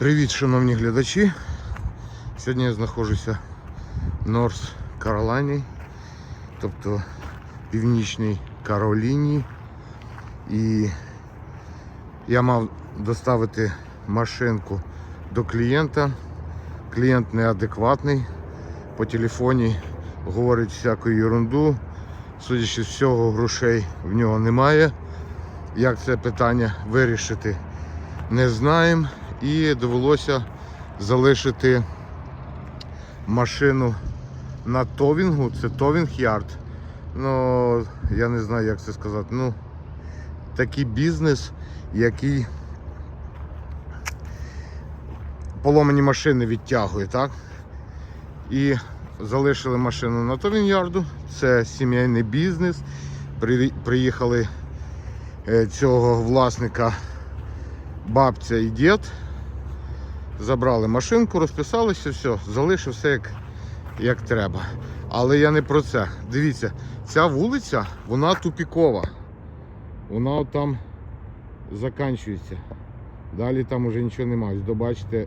Привіт, шановні глядачі. Сьогодні я знаходжуся в Норс Каролайні, тобто Північній Кароліні. І я мав доставити машинку до клієнта. Клієнт неадекватний. По телефоні говорить всяку ерунду. Судячи з всього, грошей в нього немає. Як це питання вирішити, не знаємо. І довелося залишити машину на товінгу. Це товінг ярд. Ну, я не знаю, як це сказати. Ну, такий бізнес, який поломані машини відтягує, так? І залишили машину на товінг-ярду. Це сімейний бізнес. Приїхали е, цього власника бабця і дід. Забрали машинку, розписалися, все, залишив все як, як треба. Але я не про це. Дивіться, ця вулиця, вона тупікова. Вона там заканчується. Далі там уже нічого немає. Ось Добачите,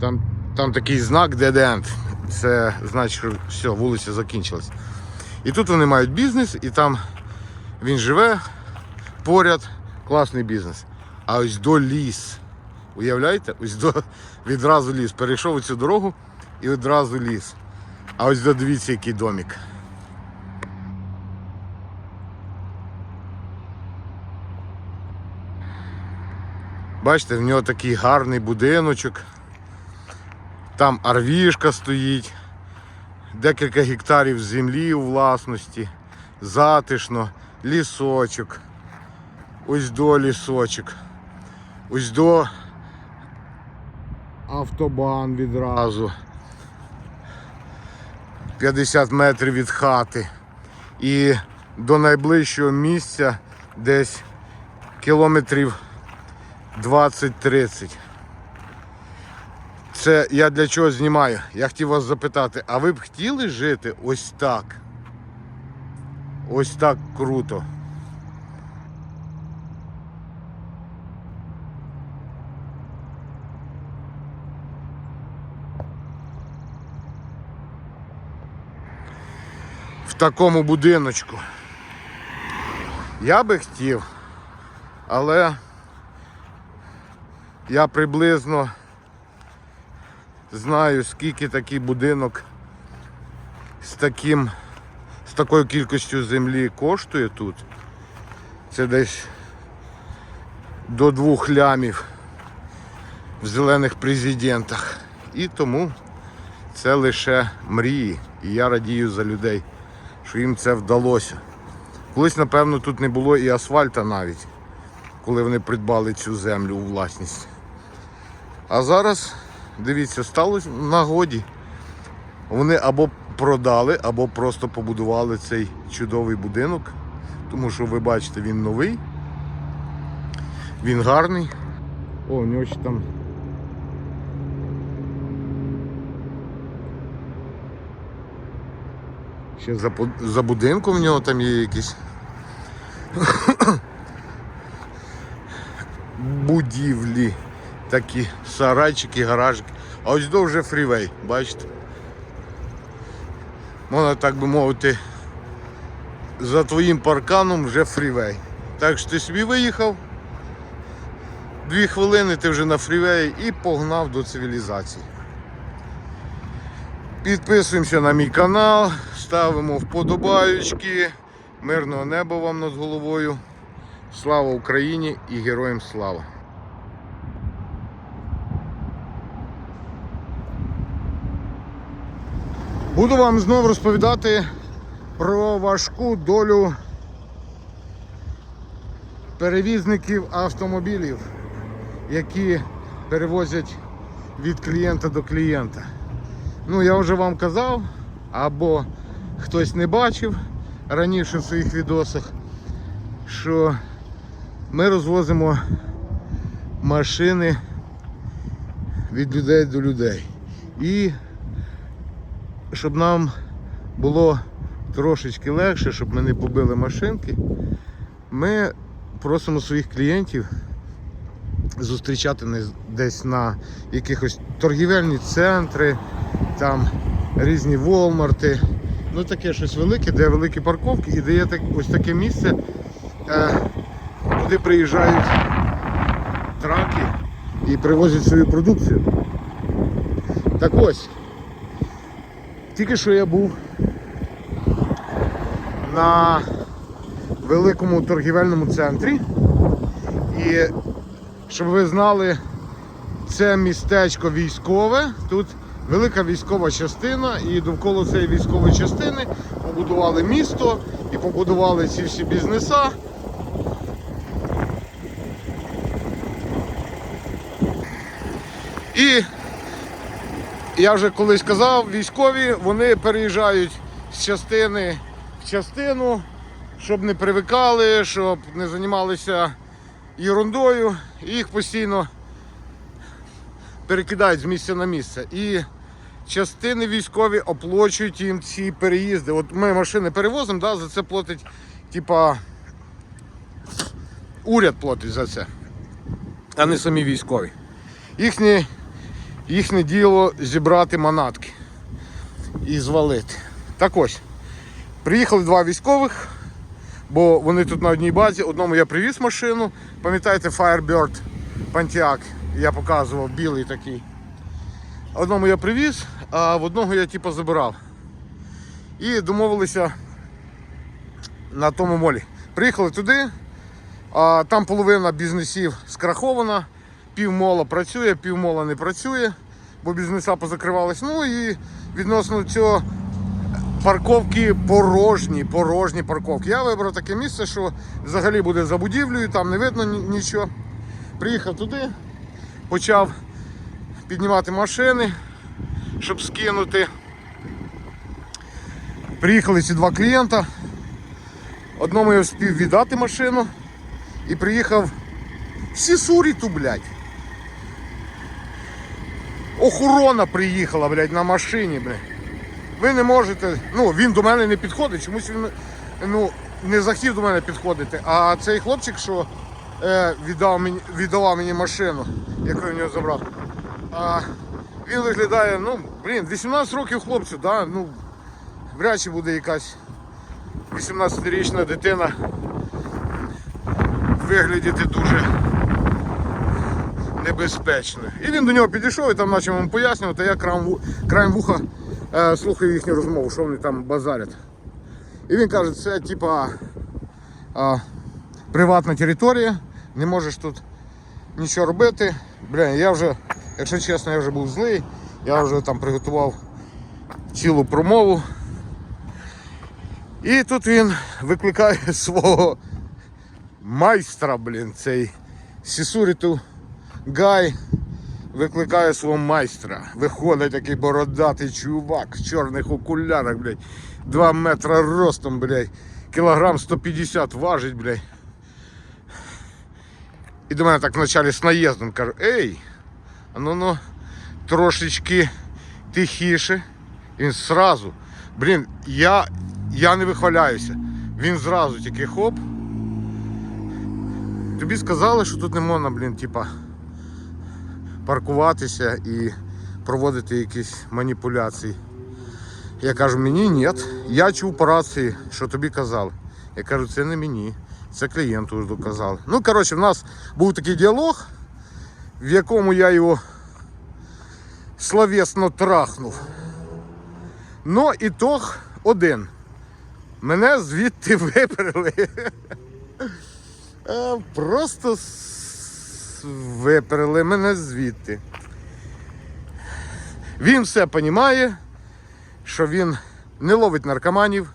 там, там такий знак dead end. Це значить, що все, вулиця закінчилась. І тут вони мають бізнес, і там він живе поряд, класний бізнес. А ось до ліс. Уявляєте? Ось до відразу ліс. Перейшов цю дорогу і одразу ліс. А ось до дивіться, який домик. Бачите, в нього такий гарний будиночок. Там арвішка стоїть, декілька гектарів землі у власності, затишно, лісочок. Ось до лісочок. Ось до автобан відразу. 50 метрів від хати. І до найближчого місця десь кілометрів 20-30. Це я для чого знімаю? Я хотів вас запитати, а ви б хотіли жити ось так? Ось так круто. Такому будиночку. Я би хотів, але я приблизно знаю, скільки такий будинок з таким, з такою кількістю землі коштує тут. Це десь до двох лямів в зелених президентах. І тому це лише мрії. І я радію за людей, що їм це вдалося. Колись, напевно, тут не було і асфальта навіть, коли вони придбали цю землю у власність. А зараз, дивіться, стало в нагоді. Вони або продали, або просто побудували цей чудовий будинок. Тому що ви бачите, він новий, він гарний. О, у нього ще там Ще за, за будинком в нього там є якісь будівлі, такі сарайчики, гаражики. А ось до вже фрівей, бачите? Можна так би мовити, за твоїм парканом вже фрівей. Так що ти собі виїхав, дві хвилини ти вже на фрівеї і погнав до цивілізації. Підписуємося на мій канал, ставимо вподобаючки. Мирного неба вам над головою. Слава Україні і героям слава! Буду вам знову розповідати про важку долю перевізників автомобілів, які перевозять від клієнта до клієнта. Ну, я вже вам казав, або хтось не бачив раніше в своїх відосах, що ми розвозимо машини від людей до людей. І щоб нам було трошечки легше, щоб ми не побили машинки, ми просимо своїх клієнтів зустрічати десь на якихось торгівельні центри, там різні волмарти. Ну таке щось велике, де великі парковки і де є так, ось таке місце, е, куди приїжджають траки і привозять свою продукцію. Так ось, тільки що я був на великому торгівельному центрі. І щоб ви знали, це містечко військове. Тут велика військова частина, і довкола цієї військової частини побудували місто і побудували ці всі бізнеса. І я вже колись казав, військові вони переїжджають з частини в частину, щоб не привикали, щоб не займалися ерундою, і їх постійно перекидають з місця на місце. І частини військові оплачують їм ці переїзди. От ми машини перевозимо, да, за це платить, типа, уряд платить за це, а не самі військові. Їхнє, їхнє діло зібрати манатки і звалити. Так ось, приїхали два військових, бо вони тут на одній базі. Одному я привіз машину. Пам'ятаєте, Firebird Pontiac, я показував білий такий. Одному я привіз, а в одного я типу забирав. І домовилися на тому молі. Приїхали туди, а там половина бізнесів скрахована, півмола працює, півмола не працює, бо бізнеса позакривались. Ну і відносно цього парковки порожні, порожні парковки. Я вибрав таке місце, що взагалі буде за будівлею, там не видно нічого. Приїхав туди, почав піднімати машини, щоб скинути. Приїхали ці два клієнта. Одному я встиг віддати машину і приїхав в Сісуріту, блядь. Охорона приїхала, блядь, на машині, блядь. Ви не можете. Ну, він до мене не підходить, чомусь він ну, не захотів до мене підходити. А цей хлопчик, що е, віддав мені, віддавав мені машину, яку я в нього забрав. А, він виглядає, ну, блін, 18 років хлопцю, да? ну, вряд чи буде якась 18-річна дитина виглядіти дуже небезпечно. І він до нього підійшов і там почав йому пояснювати, я краєм, вуха слухаю їхню розмову, що вони там базарять. І він каже, це типа приватна територія, не можеш тут нічого робити. Бля, я вже, якщо чесно, я вже був злий, я вже там приготував цілу промову. І тут він викликає свого майстра, блін, цей Сісуріту Гай викликає свого майстра. Виходить такий бородатий чувак в чорних окулярах, блядь. 2 метра ростом, блядь. Кілограм 150 важить, блядь. І до мене так вначалі з наїздом каже, ей, а ну ну трошечки тихіше. І він зразу, блін, я, я не вихваляюся. Він зразу тільки хоп. Тобі сказали, що тут не можна, блін, типа, паркуватися і проводити якісь маніпуляції. Я кажу, мені ні. Я чув по рації, що тобі казали. Я кажу, це не мені, це клієнту доказали. Ну, коротше, в нас був такий діалог, в якому я його словесно трахнув. Ну, ітог один. Мене звідти виперли. Е, Просто виперли мене звідти. Він все розуміє, що він не ловить наркоманів,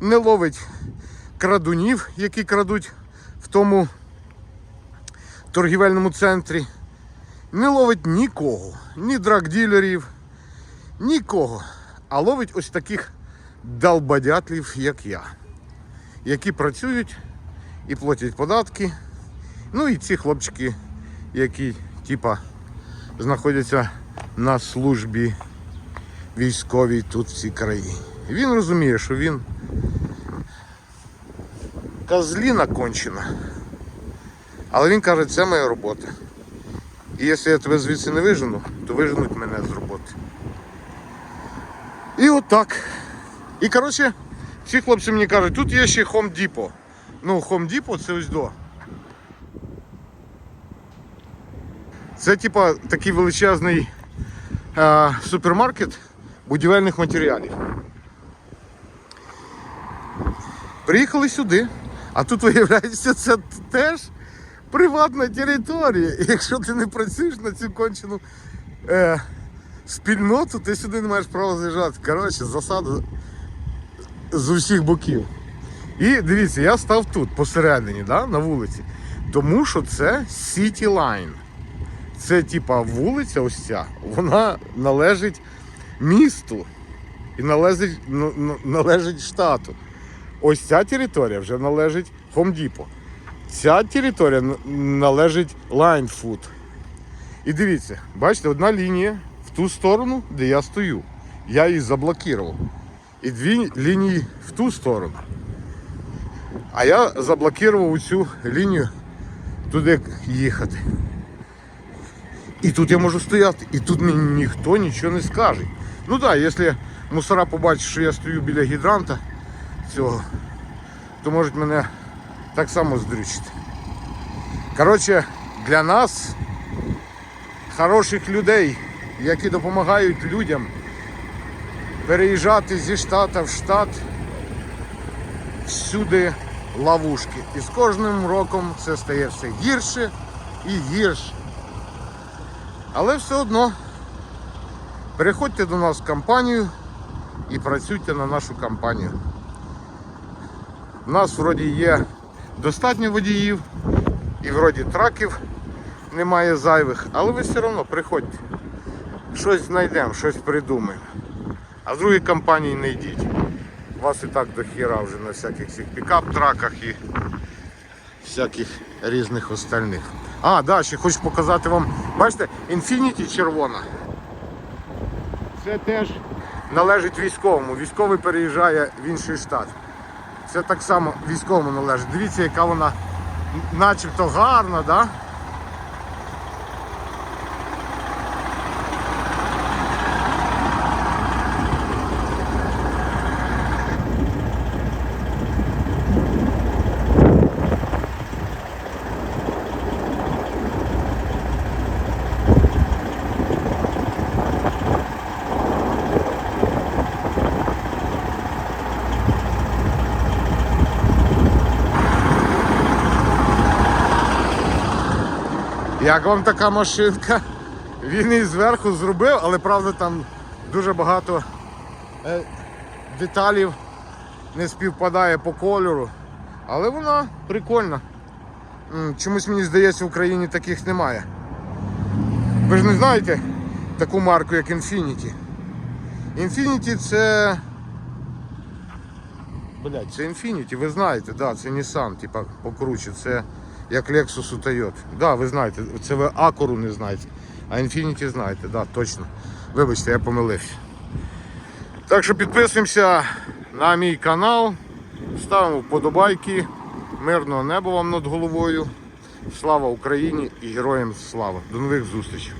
не ловить крадунів, які крадуть в тому торгівельному центрі. Не ловить нікого, ні драгділерів, нікого. А ловить ось таких долбодятлів, як я, які працюють і платять податки. Ну і ці хлопчики, які типа знаходяться на службі військовій тут в цій країні. Він розуміє, що він козліна кончена. Але він каже, це моя робота. І якщо я тебе звідси не вижену, то виженуть мене з роботи. І отак. І коротше, ці хлопці мені кажуть, тут є ще Home Depot. Ну, Home Depot це ось до. Це типа такий величезний е, супермаркет будівельних матеріалів. Приїхали сюди, а тут виявляється, це теж приватна територія. І якщо ти не працюєш на цю кончену е, спільноту, ти сюди не маєш права заїжджати. Коротше, засада з усіх боків. І дивіться, я став тут посередині, да, на вулиці, тому що це City Line. Це типа вулиця ось ця, вона належить місту і належить, ну, ну, належить штату. Ось ця територія вже належить Depot. Ця територія належить Food. І дивіться, бачите, одна лінія в ту сторону, де я стою. Я її заблокував. І дві лінії в ту сторону. А я заблокував цю лінію туди їхати. І тут я можу стояти, і тут мені ніхто нічого не скаже. Ну так, да, якщо мусора побачать, що я стою біля гідранта цього, то можуть мене так само здрючити. Коротше, для нас, хороших людей, які допомагають людям переїжджати зі штата в штат, всюди ловушки. І з кожним роком це стає все гірше і гірше. Але все одно переходьте до нас в компанію і працюйте на нашу компанію. У нас вроді є достатньо водіїв і вроді траків немає зайвих, але ви все одно приходьте. Щось знайдемо, щось придумаємо. А в другі компанії не йдіть. Вас і так до хіра вже на всяких пікап-траках і всяких різних остальних. А, да, ще хочу показати вам. Бачите, Infinity червона. Це теж належить військовому. Військовий переїжджає в інший штат. Це так само військовому належить. Дивіться, яка вона начебто гарна, да? Як вам така машинка? Він її зверху зробив, але правда там дуже багато е, деталів не співпадає по кольору. Але вона прикольна. Чомусь мені здається, в Україні таких немає. Ви ж не знаєте таку марку, як Infinity. Infinity це. Блять, це Infinity, ви знаєте, да, це Nissan, типа покруче, це як Lexus у Toyota. Да, ви знаєте, це ви Акуру не знаєте, а Infiniti знаєте, да, точно. Вибачте, я помилився. Так що підписуємося на мій канал, ставимо вподобайки, мирного неба вам над головою. Слава Україні і героям слава. До нових зустрічей.